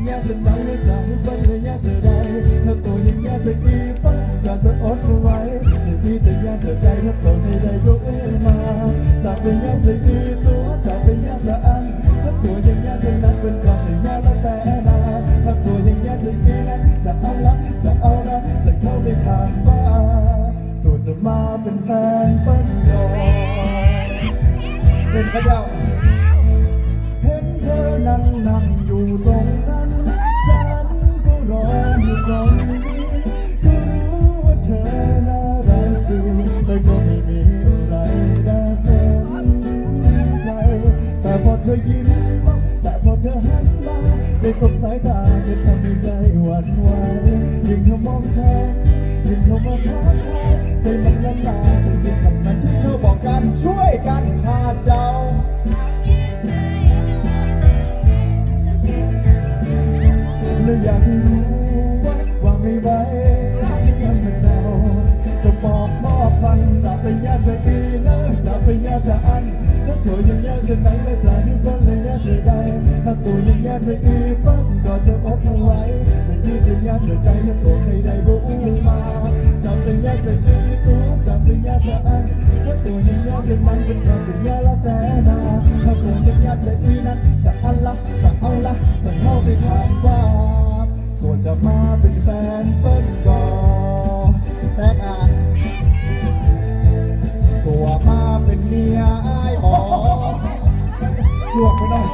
อย่างเงี้ยจะไหนแล้วจะให้เป็นระยจะได้ถ้าตัวอย่างเงี้ยจะกี่ฟังอยากจะอดเอาไว้จะดีจะยากจะได้ถ้าตัวไม่ได้ยกเอมาจะเป็นยากจะกี่ตัวจะเป็นยากจะอันถ้าตัวอย่างเงี้ยจะนั้นเป็นก่อนจะยากแล้วแต่นาถ้าตัวอย่างเงี้ยจะกี่นั้นจะเอาละจะเอาละจะเข้าไปทางบ้านตัวจะมาเป็นแฟนเปิ้ลก่อนเป็นพระเจ้าเห็นเธอนั่งนั่งอยู่ตรง อเธอยิ้มแต่พอเธอหันมาได้สบสายตาเธอทำให้ใจหวั่นไหวยิ่งเธอมองฉันยิ่งเธอมาทักทายใจมันละลายเป็นเพียงคำนั้นที่เธอบอกกันช่วยกันพาเจ้าและอยากให้รู้ว่าว่าไม่ไหวที่ยังมาแซวจะบอกมอบมันจะเป็นญาติจะดี ป็นญาติจะอันถ้าตัวยังญาติจะไหนและจะให้คนเลยญาติจะได้ถ้าตัวยังญาติจะดีปั๊บก็จะอดเอาไว้จะดีจะญาติจะได้ถ้าตัวใดๆก็อุ้มมาจะเป็นญาติจะดีตัวจะเป็นญาติจะอันถ้าตัวยังญาติจะมันเป็นความจะญาติละแต่นาถ้าตัวยังญาติจะดีนั้นจะอันละจะเอาละจะเข้าไปถาม สวกไปหน่อย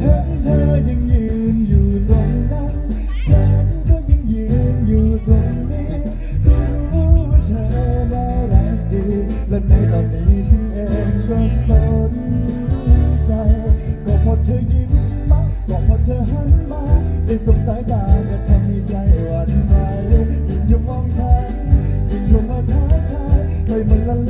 เห็นเธอยังยืนอยู่ตรงนั้นฉันก็ยังยืนอยู่ตรงนี้รู้ว่าเธอน่ารักดีและในตอนนี้ฉันเองก็สน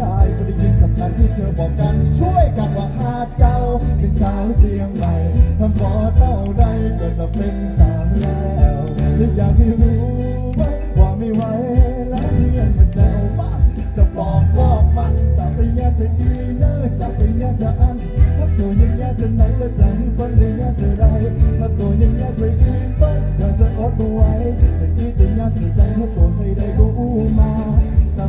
มันละลายก็ได้ยินคำนั้นที่เธอบอกกันช่วยกันว่าหาเจ้าเป็นสาวเจียงใหม่ถ้าพอเท่าใดก็จะเป็นสาวแล้วและอยากให้รู้ไว้ว่าไม่ไหวแล้วที่ยังมาแซวบ้าจะบอกบอกมันจะไปแย่จะดีเนอะจะไปแย่จะอันถ้าตัวยังแย่จะไหนแล้วจะให้ฝันเลยแย่จะได้ถ้าตัวยังแย่จะอีฝันอยากจะอดไว้จะอีจะแย่จะได้ถ้าตัว